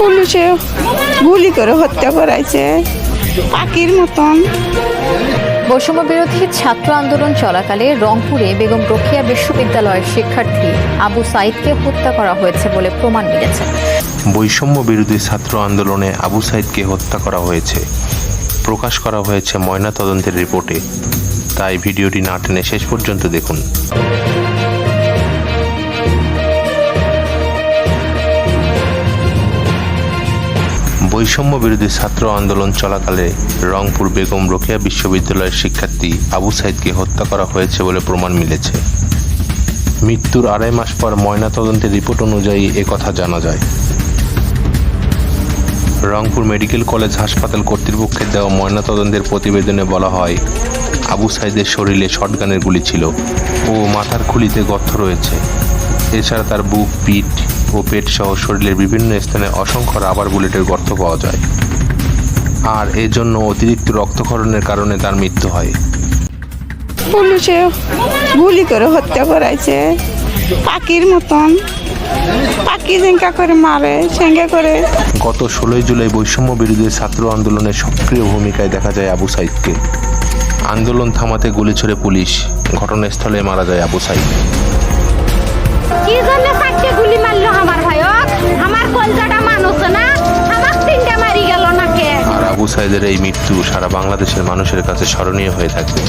পুলিশে গুলি করে হত্যা করাইছে। পাখির মতন। বৈষম্য বিরোধী ছাত্র আন্দোলন চলাকালে রংপুরে বেগম রোকেয়া বিশ্ববিদ্যালয়ের শিক্ষার্থী আবু সাইদকে হত্যা করা হয়েছে বলে প্রমাণ মিলেছে। বৈষম্য বিরোধী ছাত্র আন্দোলনে আবু সাইদকে হত্যা করা হয়েছে। প্রকাশ করা হয়েছে ময়নাতদন্তের রিপোর্টে। তাই ভিডিওটি না টেনে শেষ পর্যন্ত দেখুন। বৈষম্য বিরোধী ছাত্র আন্দোলন চলাকালে রংপুর বেগম রোকেয়া বিশ্ববিদ্যালয়ের শিক্ষার্থী আবু সাইদকে হত্যা করা হয়েছে বলে প্রমাণ মিলেছে। মৃত্যুর আড়াই মাস পর ময়নাতদন্তের রিপোর্ট অনুযায়ী একথা জানা যায়। রংপুর মেডিকেল কলেজ হাসপাতাল কর্তৃপক্ষের দেওয়া ময়নাতদন্তের প্রতিবেদনে বলা হয়, আবু সাইদের শরীরে শটগানের গুলি ছিল ও মাথার খুলিতে গর্ত রয়েছে। এছাড়া তার বুক, পিঠ ও পেট সহ শরীরের বিভিন্ন স্থানে অসংখ্য রাবার বুলেটের গর্ত পাওয়া যায়। আর এজন্য অতিরিক্ত রক্তক্ষরণের কারণে তার মৃত্যু হয়। পুলিশে গুলি করে হত্যা করাইছে। পাখির মতন। পাখি জেঙ্কা করে মারে সেঙ্গা করে। গত ষোলোই জুলাই বৈষম্য বিরোধী ছাত্র আন্দোলনের সক্রিয় ভূমিকায় দেখা যায় আবু সাইদকে। আন্দোলন থামাতে গুলি ছড়ে পুলিশ। ঘটনাস্থলে মারা যায় আবু সাইদ। আবু সাইদের এই মৃত্যু সারা বাংলাদেশের মানুষের কাছে স্মরণীয় হয়ে থাকবে।